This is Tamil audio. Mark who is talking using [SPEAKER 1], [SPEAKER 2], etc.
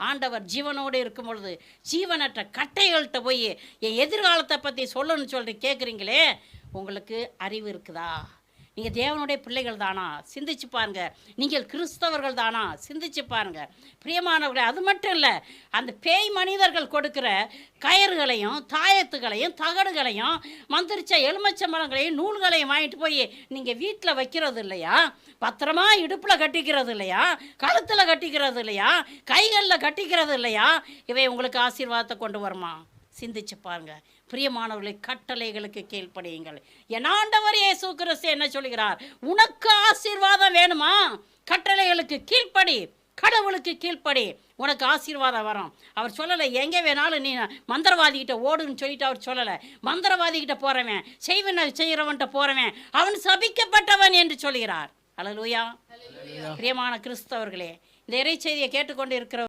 [SPEAKER 1] ஆண்டவர் ஜீவனோடு இருக்கும் பொழுது ஜீவனற்ற கட்டைகள்கிட்ட போய் என் எதிர்காலத்தை பற்றி சொல்லணும்னு சொல்லிட்டு கேட்குறீங்களே உங்களுக்கு அறிவு இருக்குதா? நீங்கள் தேவனுடைய பிள்ளைகள் தானா? சிந்திச்சு பாருங்க. நீங்கள் கிறிஸ்தவர்கள் தானா? சிந்திச்சு பாருங்க. பிரியமானவர்களே அது மட்டும் இல்லை அந்த பேய் மனிதர்கள் கொடுக்குற கயறுகளையும் தாயத்துகளையும் தகடுகளையும் மந்திரிச்ச எலுமிச்சம்பழங்களையும் நூல்களையும் வாங்கிட்டு போய் நீங்கள் வீட்டில் வைக்கிறது இல்லையா? பத்திரமா இடுப்பில் கட்டிக்கிறது இல்லையா? கழுத்தில் கட்டிக்கிறது இல்லையா? கைகளில் கட்டிக்கிறது இல்லையா? இவை உங்களுக்கு ஆசீர்வாதத்தை கொண்டு வருமா? சிந்திச்சு பாருங்க. பிரியமானவர்களை கட்டளைகளுக்கு கீழ்ப்படியுங்கள். என் ஆண்டவர் இயேசு கிறிஸ்து என்ன சொல்கிறார்? உனக்கு ஆசீர்வாதம் வேணுமா? கட்டளைகளுக்கு கீழ்ப்படி கடவுளுக்கு கீழ்ப்படி உனக்கு ஆசீர்வாதம் வரும். அவர் சொல்லலை எங்கே வேணாலும் நீ மந்திரவாதிகிட்ட ஓடுன்னு சொல்லிட்டு அவர் சொல்லலை. மந்திரவாதிகிட்ட போகிறவன் செய்வன செய்கிறவன்கிட்ட போகிறவன் அவன் சபிக்கப்பட்டவன் என்று சொல்கிறார். அலலூயா பிரியமான கிறிஸ்தவர்களே இந்த இறைச்செய்தியை கேட்டுக்கொண்டு இருக்கிற